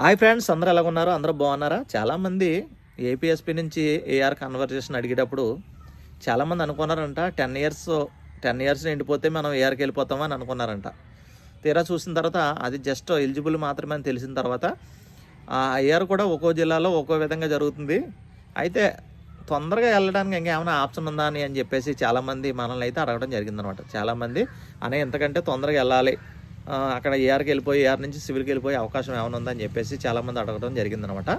Hi friends అందరూ ఎలా ఉన్నారు? అందరూ బాగున్నారా? చాలామంది ఏపీఎస్పీ నుంచి ఏఆర్ కన్వర్జేషన్ అడిగేటప్పుడు చాలామంది అనుకున్నారంట టెన్ ఇయర్స్ టెన్ ఇయర్స్ నిండిపోతే మనం ఏఆర్కి వెళ్ళిపోతామని అనుకున్నారంట. తీరా చూసిన తర్వాత అది జస్ట్ ఎలిజిబుల్ మాత్రమే అని తెలిసిన తర్వాత ఆ ఏఆర్ కూడా ఒక్కో జిల్లాలో ఒక్కో విధంగా జరుగుతుంది. అయితే తొందరగా వెళ్ళడానికి ఇంకేమైనా ఆప్షన్ ఉందా అని అని చెప్పేసి చాలామంది మనల్ని అయితే అడగడం జరిగిందనమాట. చాలామంది అనే ఎంతకంటే తొందరగా వెళ్ళాలి. అక్కడ ఏఆర్కి వెళ్ళిపోయి ఏఆర్ నుంచి సివిల్కి వెళ్ళిపోయే అవకాశం ఏమైనా ఉందని చెప్పేసి చాలామంది అడగడం జరిగిందనమాట.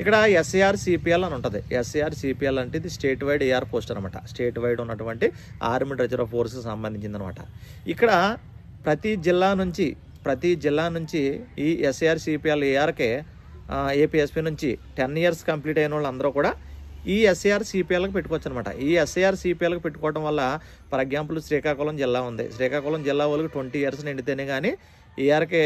ఇక్కడ ఎస్ఏఆర్ సిపిఎల్ అని ఉంటుంది. ఎస్ఏఆర్ సిపిఎల్ అంటే ఇది స్టేట్ వైడ్ ఏఆర్ పోస్ట్ అనమాట. స్టేట్ వైడ్ ఉన్నటువంటి ఆర్మీ రిజర్వ్ ఫోర్స్కి సంబంధించిందనమాట. ఇక్కడ ప్రతి జిల్లా నుంచి ప్రతి జిల్లా నుంచి ఈ ఎస్ఏఆర్ సిపిఎల్ ఏఆర్కే ఏపీఎస్పీ నుంచి టెన్ ఇయర్స్ కంప్లీట్ అయిన వాళ్ళందరూ కూడా ఈ ఎస్ఏఆర్ సిపిఎల్కి పెట్టుకోవచ్చు అనమాట ఈ ఎస్ఏఆర్ సిపిఎల్కి పెట్టుకోవడం వల్ల ఫర్ ఎగ్జాంపుల్ శ్రీకాకుళం జిల్లా ఉంది. శ్రీకాకుళం జిల్లా వాళ్ళకి ట్వంటీ ఇయర్స్ నిండితేనే కానీ ఈఆర్కి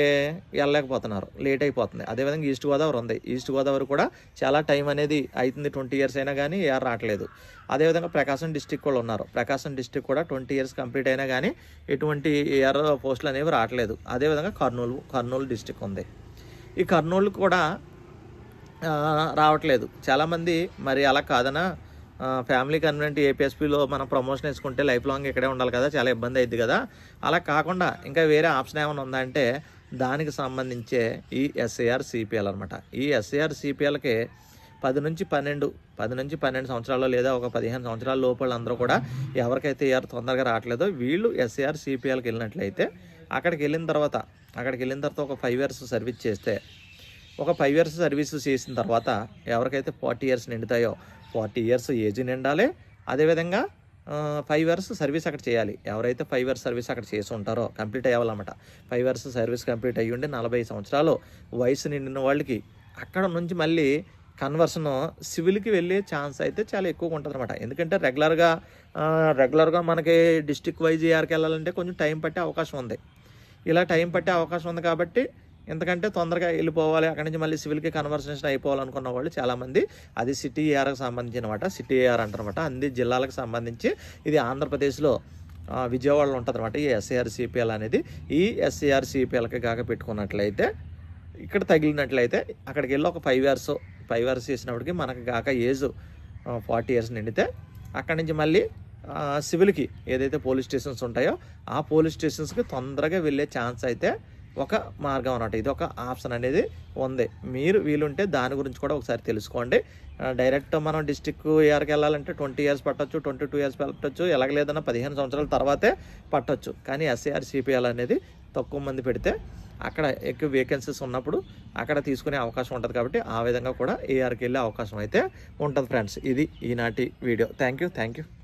వెళ్ళలేకపోతున్నారు. లేట్ అయిపోతుంది. అదేవిధంగా ఈస్ట్ గోదావరి ఉంది. ఈస్ట్ గోదావరి కూడా చాలా టైం అనేది అవుతుంది ట్వంటీ ఇయర్స్ అయినా కానీ ఏఆర్ రావట్లేదు. అదేవిధంగా ప్రకాశం డిస్టిక్ కూడా ఉన్నారు. ప్రకాశం డిస్టిక్ కూడా ట్వంటీ ఇయర్స్ కంప్లీట్ అయినా కానీ ఎటువంటి ఏఆర్ పోస్టులు అనేవి రావట్లేదు. అదేవిధంగా కర్నూలు కర్నూలు డిస్టిక్ ఉంది. ఈ కర్నూలు కూడా రావట్లేదు. చాలామంది మరి అలా కాదనా? ఫ్యామిలీ కన్వెంట్ ఏపీఎస్పీలో మనం ప్రమోషన్ వేసుకుంటే లైఫ్ లాంగ్ ఇక్కడే ఉండాలి కదా చాలా ఇబ్బంది అయింది కదా. అలా కాకుండా ఇంకా వేరే ఆప్షన్ ఏమైనా ఉందంటే దానికి సంబంధించే ఈ ఎస్ఏఆర్ సిపిఎల్ అనమాట ఈ ఎస్ఏఆర్ సిపిఎల్కి పది నుంచి పన్నెండు పది నుంచి పన్నెండు సంవత్సరాల్లో లేదా ఒక పదిహేను సంవత్సరాల లోపల అందరూ కూడా ఎవరికైతే ఏఆర్ తొందరగా రావట్లేదో వీళ్ళు ఎస్ఏఆర్ సిపిఎల్కి వెళ్ళినట్లయితే అక్కడికి వెళ్ళిన తర్వాత అక్కడికి వెళ్ళిన తర్వాత ఒక ఫైవ్ ఇయర్స్ సర్వీస్ చేస్తే ఒక ఫైవ్ ఇయర్స్ సర్వీస్ చేసిన తర్వాత ఎవరికైతే ఫార్టీ ఇయర్స్ నిండుతాయో ఫార్టీ ఇయర్స్ ఏజ్ నిండాలి. అదేవిధంగా ఫైవ్ ఇయర్స్ సర్వీస్ అక్కడ చేయాలి. ఎవరైతే ఫైవ్ ఇయర్స్ సర్వీస్ అక్కడ చేసి ఉంటారో కంప్లీట్ అయ్యాలన్నమాట ఫైవ్ ఇయర్స్ సర్వీస్ కంప్లీట్ అయ్యి ఉండి నలభై సంవత్సరాలు వయసు నిండిన వాళ్ళకి అక్కడ నుంచి మళ్ళీ కన్వర్షన్ సివిల్కి వెళ్ళే ఛాన్స్ అయితే చాలా ఎక్కువగా ఉంటుంది అనమాట ఎందుకంటే రెగ్యులర్గా రెగ్యులర్గా మనకి డిస్టిక్ వైజ్ ఏఆర్కి వెళ్ళాలంటే కొంచెం టైం పట్టే అవకాశం ఉంది. ఇలా టైం పట్టే అవకాశం ఉంది కాబట్టి ఎందుకంటే తొందరగా వెళ్ళిపోవాలి. అక్కడి నుంచి మళ్ళీ సివిల్కి కన్వర్సేషన్ అయిపోవాలనుకున్న వాళ్ళు చాలామంది. అది సిటీ ఏఆర్కి సంబంధించిన అనమాట సిటీ ఏఆర్ అంటారనమాట అన్ని జిల్లాలకు సంబంధించి ఇది ఆంధ్రప్రదేశ్లో విజయవాడలో ఉంటుంది అనమాట ఈ ఎస్ఏఆర్ సిపిఎల్ అనేది. ఈ ఎస్ఏఆర్ సిపిఎల్కి కాక పెట్టుకున్నట్లయితే ఇక్కడ తగిలినట్లయితే అక్కడికి వెళ్ళి ఒక ఫైవ్ ఇయర్స్ ఫైవ్ ఇయర్స్ చేసినప్పటికి మనకు కాక ఏజ్ ఫార్టీ ఇయర్స్ నిండితే అక్కడి నుంచి మళ్ళీ సివిల్కి ఏదైతే పోలీస్ స్టేషన్స్ ఉంటాయో ఆ పోలీస్ స్టేషన్స్కి తొందరగా వెళ్ళే ఛాన్స్ అయితే ఒక మార్గం అన్నమాట. ఇది ఒక ఆప్షన్ అనేది ఉంది. మీరు వీలుంటే దాని గురించి కూడా ఒకసారి తెలుసుకోండి. డైరెక్ట్ మనం డిస్టిక్ ఏఆర్కి వెళ్ళాలంటే ట్వంటీ ఇయర్స్ పట్టొచ్చు ట్వంటీ టూ ఇయర్స్ పట్టొచ్చు ఎలాగలేదన్నా పదిహేను సంవత్సరాల తర్వాతే పట్టొచ్చు. కానీ ఎస్ఏఆర్ సిపిఎల్ అనేది తక్కువ మంది పెడితే అక్కడ ఎక్కువ వేకెన్సీస్ ఉన్నప్పుడు అక్కడ తీసుకునే అవకాశం ఉంటుంది కాబట్టి ఆ విధంగా కూడా ఏఆర్కి వెళ్ళే అవకాశం అయితే ఉంటుంది ఫ్రెండ్స్ ఇది ఈనాటి video thank you thank you